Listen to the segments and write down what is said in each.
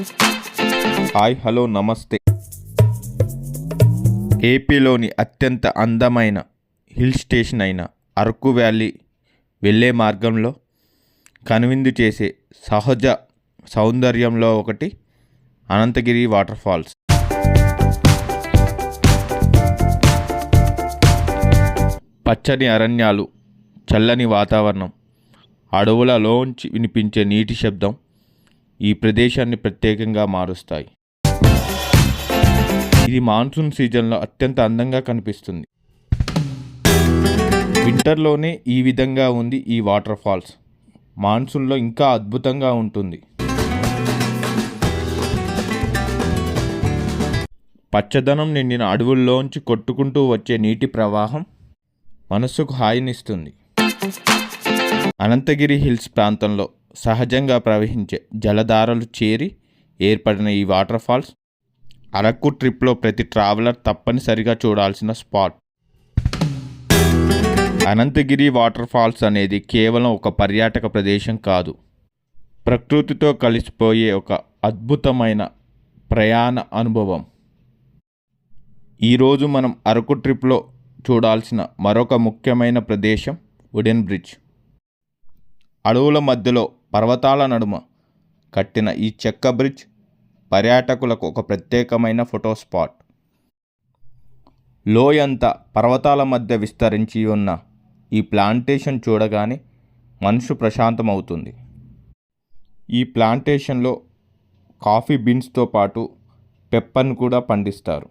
Hi hello నమస్తే. ఏపీలోని అత్యంత అందమైన హిల్ స్టేషన్ అయిన అరకు వ్యాలీ వెళ్ళే మార్గంలో కనువిందు చేసే సహజ సౌందర్యంలో ఒకటి అనంతగిరి వాటర్ ఫాల్స్. పచ్చని అరణ్యాలు చల్లని వాతావరణం అడవులలోంచి వినిపించే నీటి శబ్దం ఈ ప్రదేశాన్ని ప్రత్యేకంగా మారుస్తాయి. ఇది మాన్సూన్ సీజన్లో అత్యంత అందంగా కనిపిస్తుంది. వింటర్లోనే ఈ విధంగా ఉంది ఈ వాటర్ ఫాల్స్. మాన్సూన్లో ఇంకా అద్భుతంగా ఉంటుంది. పచ్చదనం నిండిన అడవుల్లోంచి కొట్టుకుంటూ వచ్చే నీటి ప్రవాహం మనస్సుకు హాయినిస్తుంది. అనంతగిరి హిల్స్ ప్రాంతంలో సహజంగా ప్రవహించే జలధారలు చేరి ఏర్పడిన ఈ వాటర్ ఫాల్స్ అరకు ట్రిప్లో ప్రతి ట్రావెలర్ తప్పనిసరిగా చూడాల్సిన స్పాట్. అనంతగిరి వాటర్ ఫాల్స్ అనేది కేవలం ఒక పర్యాటక ప్రదేశం కాదు. ప్రకృతితో కలిసిపోయే ఒక అద్భుతమైన ప్రయాణ అనుభవం. ఈరోజు మనం అరకు ట్రిప్లో చూడాల్సిన మరొక ముఖ్యమైన ప్రదేశం వుడెన్ బ్రిడ్జ్ అడవుల మధ్యలో పర్వతాల నడుమ కట్టిన ఈ చెక్క బ్రిడ్జ్ పర్యాటకులకు ఒక ప్రత్యేకమైన ఫోటో స్పాట్. లోయంతా పర్వతాల మధ్య విస్తరించి ఉన్న ఈ ప్లాంటేషన్ చూడగానే మనసు ప్రశాంతమవుతుంది. ఈ ప్లాంటేషన్లో కాఫీ బీన్స్తో పాటు పెప్పర్ను కూడా పండిస్తారు.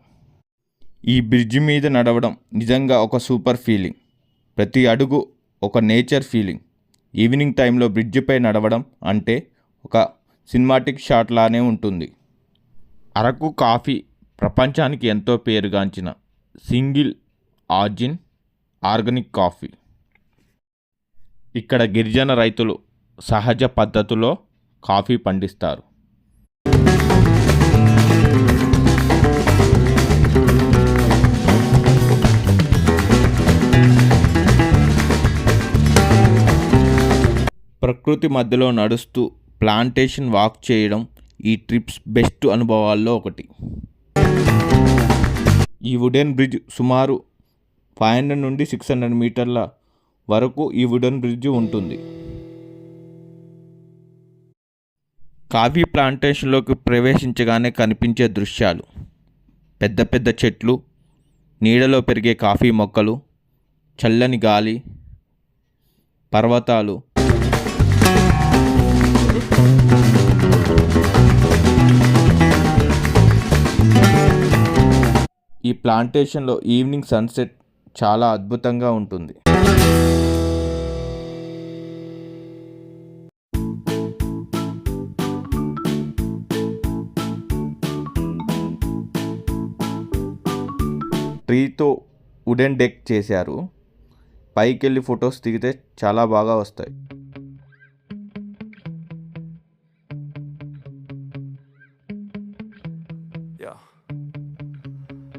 ఈ బ్రిడ్జి మీద నడవడం నిజంగా ఒక సూపర్ ఫీలింగ్. ప్రతి అడుగు ఒక నేచర్ ఫీలింగ్. ఈవినింగ్ టైంలో బ్రిడ్జిపై నడవడం అంటే ఒక సినిమాటిక్ షాట్ లానే ఉంటుంది. అరకు కాఫీ ప్రపంచానికి ఎంతో పేరుగాంచిన సింగిల్ ఆర్జిన్ ఆర్గానిక్ కాఫీ. ఇక్కడ గిరిజన రైతులు సహజ పద్ధతిలో కాఫీ పండిస్తారు. ప్రకృతి మధ్యలో నడుస్తూ ప్లాంటేషన్ వాక్ చేయడం ఈ ట్రిప్స్ బెస్ట్ అనుభవాల్లో ఒకటి. ఈ వుడెన్ బ్రిడ్జ్ సుమారు ఫైవ్ హండ్రెడ్ నుండి సిక్స్ హండ్రెడ్ మీటర్ల వరకు ఈ వుడెన్ బ్రిడ్జ్ ఉంటుంది. కాఫీ ప్లాంటేషన్లోకి ప్రవేశించగానే కనిపించే దృశ్యాలు. పెద్ద పెద్ద చెట్లు నీడలో పెరిగే కాఫీ మొక్కలు చల్లని గాలి పర్వతాలు ఈ ప్లాంటేషన్లో ఈవినింగ్ సన్సెట్ చాలా అద్భుతంగా ఉంటుంది. ట్రీతో వుడెన్ డెక్ చేశారు. పైకి వెళ్ళి ఫొటోస్ దిగితే చాలా బాగా వస్తాయి.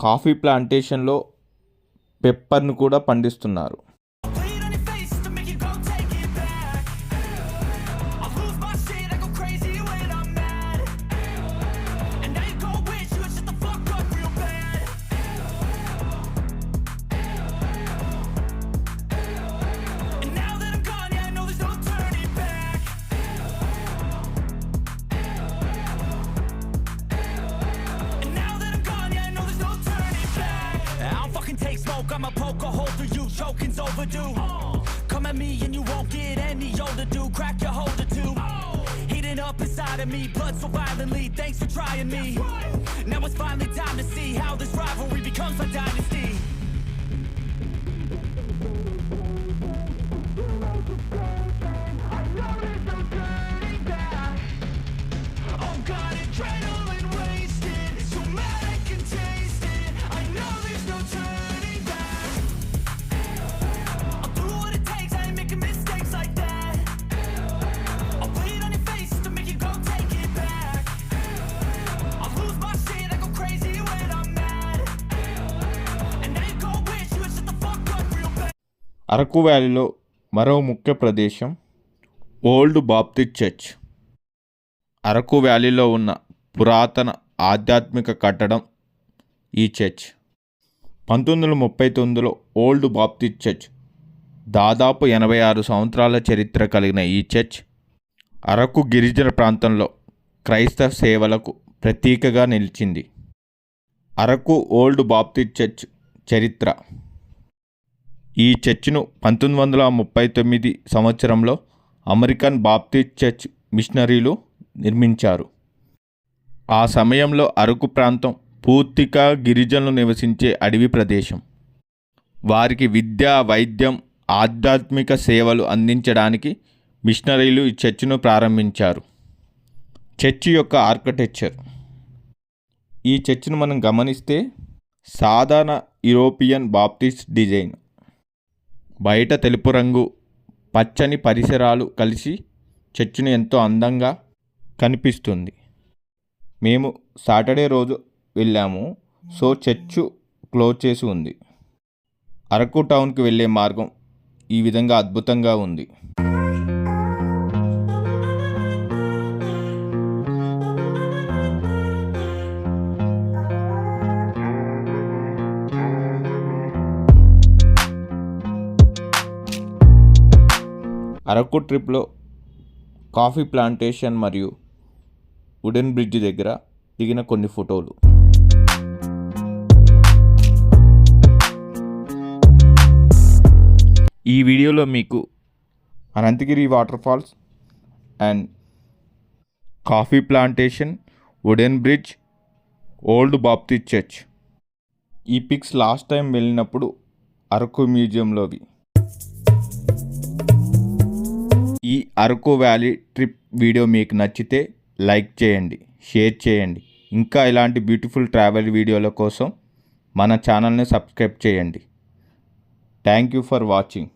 coffee ప్లాంటేషన్లో పెప్పర్ను కూడా పండిస్తున్నారు. Choking's overdue. Come at me and you won't get any older, dude. Crack your holder too. Heating up inside of me, blood so violently. Thanks for trying me. Now it's finally time to see how this rivalry becomes a dynasty. Araku వ్యాలీలో మరో ముఖ్య ప్రదేశం old Baptist church. Araku వ్యాలీలో ఉన్న పురాతన ఆధ్యాత్మిక కట్టడం ఈ చర్చ్. పంతొమ్మిది వందల ముప్పై తొమ్మిదిలో ఓల్డ్ బాప్టిస్ట్ చర్చ్. దాదాపు ఎనభై ఆరు సంవత్సరాల చరిత్ర కలిగిన ఈ చర్చ్ అరకు గిరిజన ప్రాంతంలో క్రైస్తవ సేవలకు ప్రతీకగా నిలిచింది. అరకు ఓల్డ్ బాప్టిస్ట్ చర్చ్ చరిత్ర ఈ చర్చ్ను పంతొమ్మిది వందల ముప్పై తొమ్మిది సంవత్సరంలో అమెరికన్ బాప్టిస్ట్ చర్చ్ మిషనరీలు నిర్మించారు. ఆ సమయంలో అరకు ప్రాంతం పూర్తిగా గిరిజనులు నివసించే అడవి ప్రదేశం. వారికి విద్య వైద్యం ఆధ్యాత్మిక సేవలు అందించడానికి మిషనరీలు ఈ చర్చ్ను ప్రారంభించారు. చర్చి యొక్క ఆర్కిటెక్చర్. ఈ చర్చ్ను మనం గమనిస్తే సాధారణ యూరోపియన్ బాప్టిస్ట్ డిజైన్. బయట తెలుపు రంగు పచ్చని పరిసరాలు కలిసి చర్చిని ఎంతో అందంగా కనిపిస్తుంది. మేము సాటర్డే రోజు వెళ్ళాము. సో చర్చు క్లోజ్ చేసి ఉంది. అరకు టౌన్కి వెళ్ళే మార్గం ఈ విధంగా అద్భుతంగా ఉంది. అరకు ట్రిప్లో కాఫీ ప్లాంటేషన్ మరియు వుడెన్ బ్రిడ్జ్ దగ్గర దిగిన కొన్ని ఫోటోలు. ఈ వీడియోలో మీకు Ananthagiri water falls and coffee plantation wooden bridge old Baptist church. ఈ పిక్స్ లాస్ట్ టైం వెళ్ళినప్పుడు అరకు మ్యూజియంలోవి. ఈ అరకు వ్యాలీ ట్రిప్ వీడియో మీకు నచ్చితే లైక్ చేయండి షేర్ చేయండి. ఇంకా ఇలాంటి బ్యూటిఫుల్ ట్రావెల్ వీడియోల కోసం మన ఛానల్ని సబ్స్క్రైబ్ చేయండి. Thank you for watching.